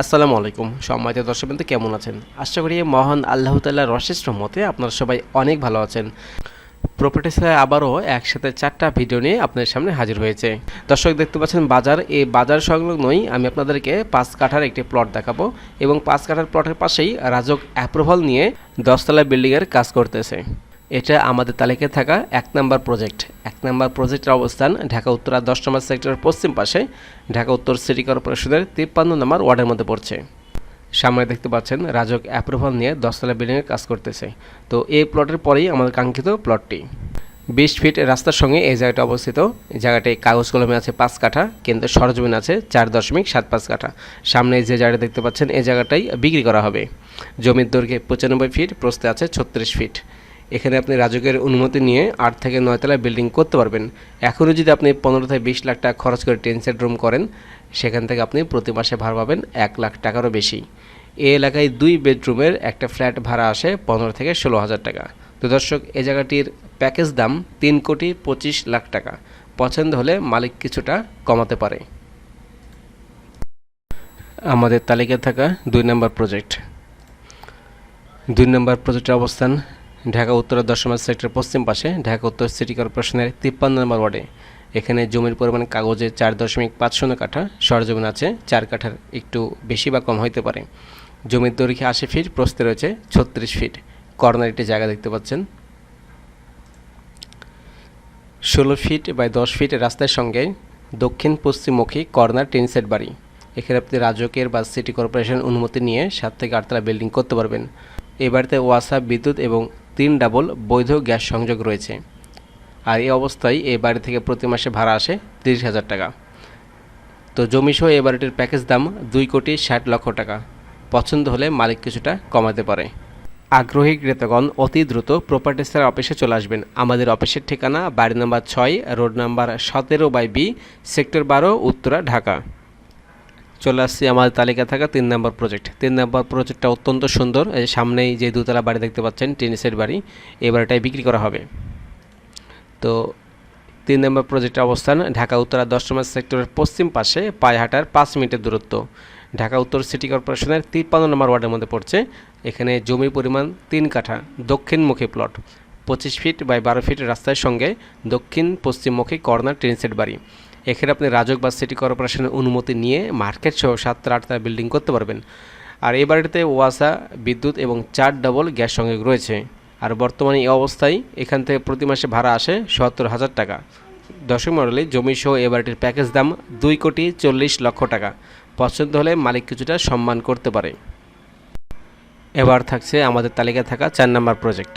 আসসালামু আলাইকুম। সম্মানিত দর্শকবৃন্দ, কেমন আছেন? আশা করি মহান আল্লাহ তাল্লাহ রশেষ রহমতে আপনারা সবাই অনেক ভালো আছেন। প্রপার্টিসে আবারও একসাথে চারটা ভিডিও নিয়ে আপনাদের সামনে হাজির হয়েছে। দর্শক দেখতে পাচ্ছেন, বাজার এই বাজার সংলগ্নই আমি আপনাদেরকে পাঁচ কাঠার একটি প্লট দেখাবো এবং পাঁচ কাঠার প্লটের পাশেই রাজক অ্যাপ্রুভাল নিয়ে দশতলা বিল্ডিংয়ের কাজ করতেছে। এটা আমাদের তালিকায় থাকা এক নম্বর প্রজেক্ট। এক নম্বর প্রজেক্টের অবস্থান ঢাকা উত্তরা দশ নম্বর সেক্টরের পশ্চিম পাশে। ঢাকা উত্তর সিটি কর্পোরেশনের তিপ্পান্ন নম্বর ওয়ার্ডের মধ্যে পড়ছে। সামনে দেখতে পাচ্ছেন, রাজক অ্যাপ্রুভাল নিয়ে দশতলা বিল্ডিংয়ের কাজ করতেছে। তো এই প্লটের পরেই আমাদের কাঙ্ক্ষিত প্লটটি। বিশ ফিট রাস্তার সঙ্গে এই জায়গাটা অবস্থিত। এই জায়গাটি কাগজ কলমে আছে পাঁচ কাঠা কিন্তু সরজমিন আছে চার দশমিক সাত পাঁচ কাঠা। সামনে যে জায়গাটা দেখতে পাচ্ছেন, এই জায়গাটাই বিক্রি করা হবে। জমির দৈর্ঘ্যে পঁচানব্বই ফিট প্রস্তে আছে ছত্রিশ ফিট। এখানে আপনি রাজকের অনুমতি নিয়ে আট থেকে নয়তলা বিল্ডিং করতে পারবেন। এখনও যদি আপনি পনেরো থেকে বিশ লাখ টাকা খরচ করে টেন সেট রুম করেন, সেখান থেকে আপনি প্রতি মাসে ভাড়া পাবেন এক লাখ টাকারও বেশি। এই এলাকায় দুই বেডরুমের একটা ফ্ল্যাট ভাড়া আসে পনেরো থেকে ষোলো হাজার টাকা। তো দর্শক এই জায়গাটির প্যাকেজ দাম তিন কোটি পঁচিশ লাখ টাকা। পছন্দ হলে মালিক কিছুটা কমাতে পারে। আমাদের তালিকায় থাকা দুই নম্বর প্রজেক্ট দুই নম্বর প্রজেক্টের অবস্থান ঢাকা উত্তর দশমাস সেক্টর পশ্চিম পাশে ঢাকা উত্তর সিটি কর্পোরেশনের তিপ্পান্ন নম্বর ওয়ার্ডে। এখানে জমির পরিমাণ কাগজে চার দশমিক পাঁচ শূন্য কাঠা, সরজমিন আছে, চার কাঠার একটু বেশি বা কম হইতে পারে। জমির দৈর্ঘ্যে আশি ফিট প্রস্তে রয়েছে ছত্রিশ ফিট। কর্নার একটি জায়গা দেখতে পাচ্ছেন। ষোলো ফিট বাই দশ ফিট রাস্তার সঙ্গে দক্ষিণ পশ্চিমমুখী কর্নার টিন সেট বাড়ি। এখানে আপনি রাজকের বা সিটি কর্পোরেশন অনুমতি নিয়ে সাত থেকে আটতলা বিল্ডিং করতে পারবেন। এই বাড়িতে ওয়াসা, বিদ্যুৎ এবং তিন ডাবল বৈধ গ্যাস সংযোগ রয়েছে। আর এই অবস্থায় এই বাড়ি থেকে প্রতি মাসে ভাড়া আসে তিরিশ হাজার টাকা। তো জমিসহ এই বাড়িটির প্যাকেজ দাম দুই কোটি ষাট লক্ষ টাকা। পছন্দ হলে মালিক কিছুটা কমাতে পারে। আগ্রহী ক্রেতাগণ অতি দ্রুত প্রপার্টি সেলার অফিসে চলে আসবেন। আমাদের অফিসের ঠিকানা বাড়ি নাম্বার ছয়, রোড নাম্বার সতেরো বাই বি, সেক্টর বারো, উত্তরা, ঢাকা। চলে আসছি আমাদের তালিকা থাকা তিন নম্বর প্রজেক্ট তিন নম্বর প্রজেক্টটা অত্যন্ত সুন্দর। এই সামনেই যে দুতলা বাড়ি দেখতে পাচ্ছেন, টেনিসের বাড়ি এই বাড়িটাই বিক্রি করা হবে। তো তিন নম্বর প্রজেক্টের অবস্থান, ঢাকা উত্তরা দশ নম্বর সেক্টরের পশ্চিম পাশে, পায়হাটার পাঁচ মিনিটের দূরত্ব। ঢাকা উত্তর সিটি কর্পোরেশনের তিপ্পান্ন নম্বর ওয়ার্ডের মধ্যে পড়ছে। এখানে জমির পরিমাণ তিন কাঠা দক্ষিণমুখী প্লট পঁচিশ ফিট বাই বারো ফিট রাস্তার সঙ্গে দক্ষিণ পশ্চিমমুখী কর্নার ট্রেন সেট বাড়ি। এখানে আপনি রাজক বা সিটি কর্পোরেশনের অনুমতি নিয়ে মার্কেট সহ সাতটা আটটা বিল্ডিং করতে পারবেন। আর এই বাড়িতে ওয়াসা, বিদ্যুৎ এবং চার ডবল গ্যাস সংযোগ রয়েছে। আর বর্তমানে এই অবস্থায় এখান থেকে প্রতি মাসে ভাড়া আসে সত্তর হাজার টাকা। দশম মডেলে জমি সহ এ বাড়িটির প্যাকেজ দাম দুই কোটি চল্লিশ লক্ষ টাকা। পছন্দ হলে মালিক কিছুটা সম্মান করতে পারে। এবার থাকছে আমাদের তালিকায় থাকা চার নম্বর প্রজেক্ট।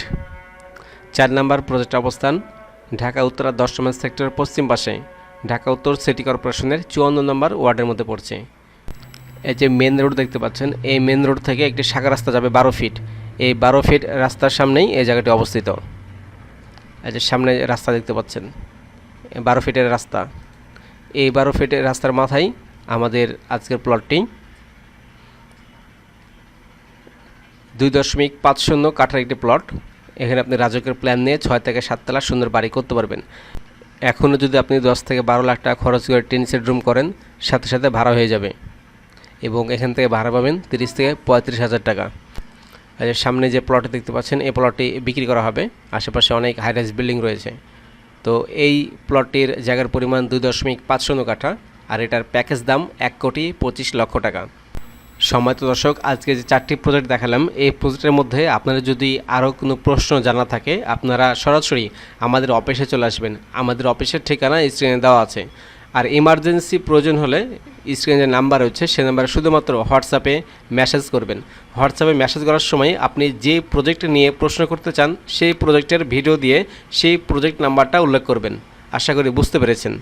চার নম্বর প্রজেক্ট অবস্থান ঢাকা, উত্তরা দশ সেক্টরের পশ্চিম পাশে। ঢাকা উত্তর সিটি কর্পোরেশনের চুয়ান্ন নম্বর ওয়ার্ডের মধ্যে পড়ছে। এই যে মেন রোড দেখতে পাচ্ছেন, এই মেন রোড থেকে একটি শাখা রাস্তা যাবে বারো ফিট এই বারো ফিট রাস্তার সামনেই এই জায়গাটি অবস্থিত। এই যে সামনে রাস্তা দেখতে পাচ্ছেন বারো ফিটের রাস্তা। এই বারো ফিটের রাস্তার মাথায় আমাদের আজকের প্লটটি দুই দশমিক পাঁচ শূন্য কাঠার একটি প্লট এখানে আপনি রাজকের প্ল্যান নিয়ে ছয় থেকে সাততলা সুন্দর বাড়ি করতে পারবেন। এখনও যদি আপনি দশ থেকে বারো লাখ টাকা খরচ করে টেন সেট রুম করেন, সাথে সাথে ভাড়া হয়ে যাবে। এবং এখান থেকে ভাড়া পাবেন তিরিশ থেকে পঁয়ত্রিশ হাজার টাকা। আর সামনে যে প্লটটি দেখতে পাচ্ছেন, এই প্লটটি বিক্রি করা হবে। আশেপাশে অনেক হাই রাইজ বিল্ডিং রয়েছে। তো এই প্লটটির জায়গার পরিমাণ দুই দশমিক পাঁচ শূন্য কাঠা, আর এটার প্যাকেজ দাম এক কোটি পঁচিশ লক্ষ টাকা। সম্মানিত দর্শক, আজকে যে চারটি প্রজেক্ট দেখালাম, এই প্রজেক্টের মধ্যে আপনারা যদি আরও কোনো প্রশ্ন জানা থাকে, আপনারা সরাসরি আমাদের অফিসে চলে আসবেন। আমাদের অফিসের ঠিকানা স্ক্রিনে দেওয়া আছে। আর ইমার্জেন্সি প্রয়োজন হলে স্ক্রিনে যে নাম্বার রয়েছে, সে নাম্বারে শুধুমাত্র হোয়াটসঅ্যাপে মেসেজ করবেন। হোয়াটসঅ্যাপে মেসেজ করার সময় আপনি যে প্রজেক্ট নিয়ে প্রশ্ন করতে চান, সেই প্রজেক্টের ভিডিও দিয়ে সেই প্রজেক্ট নাম্বারটা উল্লেখ করবেন। আশা করি বুঝতে পেরেছেন।